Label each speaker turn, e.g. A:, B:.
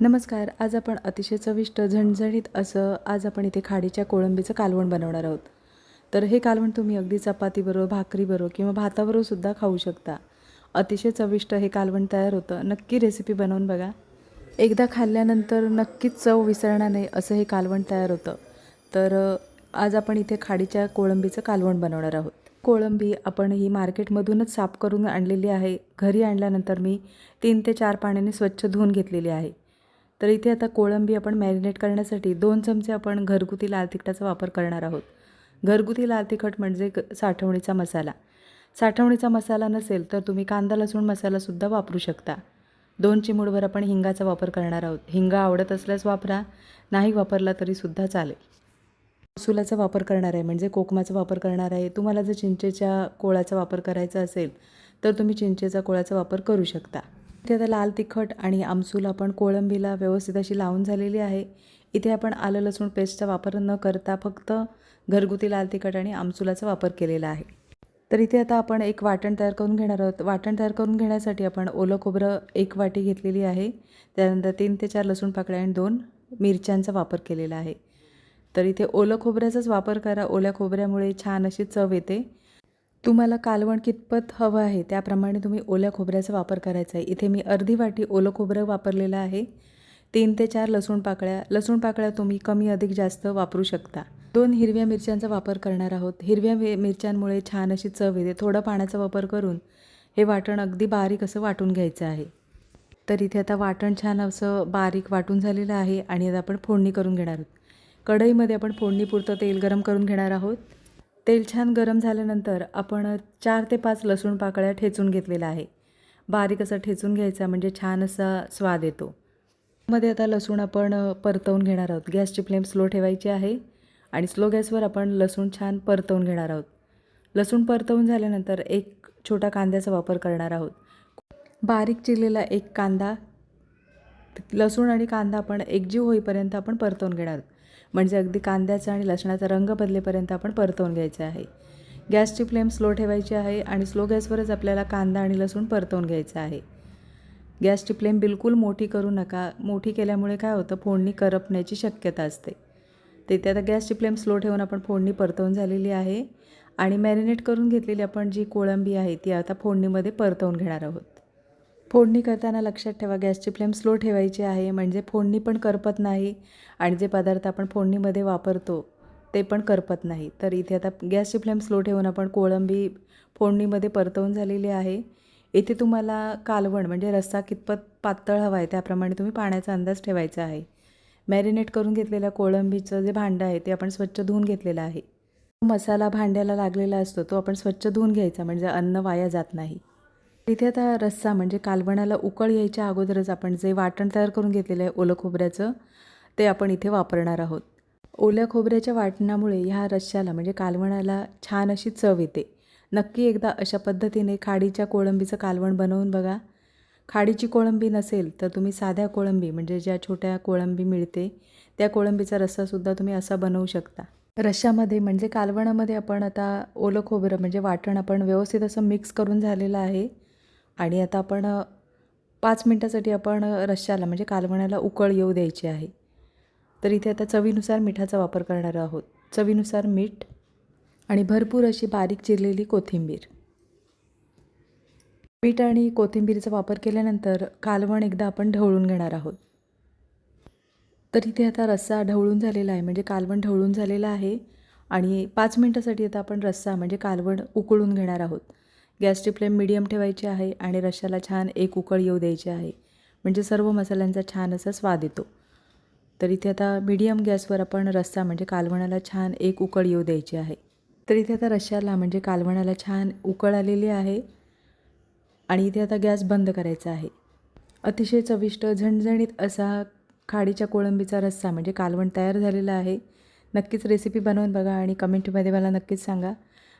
A: नमस्कार आज आपण अतिशय चविष्ट झणझणीत असं आज आपण इथे खाडीच्या कोळंबीचं कालवण बनवणार आहोत. तर हे कालवण तुम्ही अगदी चपातीबरोबर भाकरीबरोबर किंवा भाताबरोबर सुद्धा खाऊ शकता. अतिशय चविष्ट हे कालवण तयार होतं. नक्की रेसिपी बनवून बघा. एकदा खाल्ल्यानंतर नक्कीच चव विसरणार नाही असं हे कालवण तयार होतं. तर आज आपण इथे खाडीच्या कोळंबीचं कालवण बनवणार आहोत. कोळंबी आपण ही मार्केटमधूनच साफ करून आणलेली आहे. घरी आणल्यानंतर मी तीन ते चार पाण्याने स्वच्छ धुवून घेतलेली आहे. तर इथे आता कोळंबी आपण मॅरिनेट करण्यासाठी दोन चमचे आपण घरगुती लाल तिखटाचा वापर करणार आहोत. घरगुती लाल तिखट म्हणजे साठवणीचा मसाला. साठवणीचा मसाला नसेल तर तुम्ही कांदा लसूण मसालासुद्धा वापरू शकता. दोन चिमूडभर आपण हिंगाचा वापर करणार आहोत. हिंगा आवडत असल्यास वापरा नाही वापरला तरीसुद्धा चालेल. सुलाचा वापर करणार आहे म्हणजे कोकमाचा वापर करणार आहे. तुम्हाला जर चिंचेच्या कोळाचा वापर करायचा असेल तर तुम्ही चिंचेचा कोळाचा वापर करू शकता. इथे आता लाल तिखट आणि आमसूल आपण कोळंबीला व्यवस्थित अशी लावून झालेली आहे. इथे आपण आलं लसूण पेस्टचा वापर न करता फक्त घरगुती लाल तिखट आणि आमसुलाचा वापर केलेला आहे. तर इथे आता आपण एक वाटण तयार करून घेणार आहोत. वाटण तयार करून घेण्यासाठी आपण ओलं खोबरं एक वाटी घेतलेली आहे. त्यानंतर तीन ते चार लसूण पाकळ्या आणि दोन मिरच्यांचा वापर केलेला आहे. तर इथे ओलं खोबऱ्याचाच वापर करा. ओल्या खोबऱ्यामुळे छान अशी चव येते. तुम्हाला कालवण कितपत हवं आहे? त्याप्रमाणे तुम्ही ओल्या खोबऱ्याचा वापर करायचा आहे. इथे मी अर्धी वाटी ओलं खोबरं वापरलेलं आहे. तीन ते चार लसूण पाकळ्या लसूण पाकळ्या तुम्ही कमी अधिक जास्त वापरू शकता. दोन हिरव्या मिरच्यांचा वापर करणार आहोत. हिरव्या वे- मिरच्यांमुळे छान अशी चव येते. थोडं पाण्याचा वापर करून हे वाटण अगदी बारीक असं वाटून घ्यायचं आहे. तर इथे आता वाटण छान असं बारीक वाटून झालेलं आहे आणि आता आपण फोडणी करून घेणार आहोत. कढईमध्ये आपण फोडणीपुरतं तेल गरम करून घेणार आहोत. तेल छान गरम झाल्यानंतर आपण चार ते पाच लसूण पाकळ्या ठेचून घेतलेला आहे. बारीक असं ठेचून घ्यायचा म्हणजे छान असा स्वाद येतो. मध्ये आता लसूण आपण परतवून घेणार आहोत. गॅसची फ्लेम स्लो ठेवायची आहे आणि स्लो गॅसवर आपण लसूण छान परतवून घेणार आहोत. लसूण परतवून झाल्यानंतर एक छोटा कांद्याचा वापर करणार आहोत. बारीक चिरलेला एक कांदा लसूण आणि कांदा आपण एकजीव होईपर्यंत आपण परतवून घेणार आहोत. म्हणजे अगदी कांद्याचा आणि लसणाचा रंग बदलेपर्यंत आपण परतवून घ्यायचा आहे. गॅसची फ्लेम स्लो ठेवायची आहे आणि स्लो गॅसवरच आपल्याला कांदा आणि लसूण परतवून घ्यायचं आहे. गॅसची फ्लेम बिलकुल मोठी करू नका. मोठी केल्यामुळे काय होतं? फोडणी करपण्याची शक्यता असते. तिथे आता गॅसची फ्लेम स्लो ठेवून आपण फोडणी परतवून झालेली आहे. आणि मॅरिनेट करून घेतलेली आपण जी कोळंबी आहे ती आता फोडणीमध्ये परतवून घेणार आहोत. फोडणी करताना लक्षात ठेवा गॅसची फ्लेम स्लो ठेवायची आहे म्हणजे फोडणी पण करपत नाही आणि जे पदार्थ आपण फोडणीमध्ये वापरतो ते पण करपत नाही. तर इथे आता गॅसची फ्लेम स्लो ठेवून आपण कोळंबी फोडणीमध्ये परतवून झालेली आहे. इथे तुम्हाला कालवण म्हणजे रस्सा कितपत पातळ हवा आहे त्याप्रमाणे तुम्ही पाण्याचा अंदाज ठेवायचा आहे. मॅरिनेट करून घेतलेल्या कोळंबीचं जे भांडं आहे ते आपण स्वच्छ धुवून घेतलेलं आहे. मसाला भांड्याला लागलेला असतो तो आपण स्वच्छ धुवून घ्यायचा म्हणजे अन्न वाया जात नाही. इथे आता रस्सा म्हणजे कालवणाला उकळ यायच्या अगोदरच आपण जे वाटण तयार करून घेतलेलं आहे ओलं खोबऱ्याचं ते आपण इथे वापरणार आहोत. ओल्या खोबऱ्याच्या वाटणामुळे ह्या रश्श्याला म्हणजे कालवणाला छान अशी चव येते. नक्की एकदा अशा पद्धतीने खाडीच्या कोळंबीचं कालवण बनवून बघा. खाडीची कोळंबी नसेल तर तुम्ही साध्या कोळंबी म्हणजे ज्या छोट्या कोळंबी मिळते त्या कोळंबीचा रस्सासुद्धा तुम्ही असा बनवू शकता. रश्श्यामध्ये म्हणजे कालवणामध्ये आपण आता ओलं खोबरं म्हणजे वाटण आपण व्यवस्थित असं मिक्स करून झालेलं आहे. आणि आता आपण पाच मिनटासाठी आपण रश्श्याला म्हणजे कालवणाला उकळ येऊ द्यायची आहे. तर इथे आता चवीनुसार मिठाचा वापर करणार आहोत. चवीनुसार मीठ आणि भरपूर अशी बारीक चिरलेली कोथिंबीर. मीठ आणि कोथिंबीरचा वापर केल्यानंतर कालवण एकदा आपण ढवळून घेणार आहोत. तर इथे आता रस्सा ढवळून झालेला आहे म्हणजे कालवण ढवळून झालेला आहे. आणि पाच मिनटासाठी आता आपण रस्सा म्हणजे कालवण उकळून घेणार आहोत. गॅसची फ्लेम मिडियम ठेवायची आहे आणि रश्याला छान एक उकळ येऊ द्यायची आहे. म्हणजे सर्व मसाल्यांचा छान असा स्वाद येतो. तर इथे आता मीडियम गॅसवर आपण रस्सा म्हणजे कालवणाला छान एक उकळ येऊ द्यायची आहे. तर इथे आता रश्श्याला म्हणजे कालवणाला छान उकळ आलेली आहे आणि इथे आता गॅस बंद करायचा आहे. अतिशय चविष्ट झणझणीत असा खाडीच्या कोळंबीचा रस्सा म्हणजे कालवण तयार झालेला आहे. नक्कीच रेसिपी बनवून बघा आणि कमेंटमध्ये मला नक्कीच सांगा.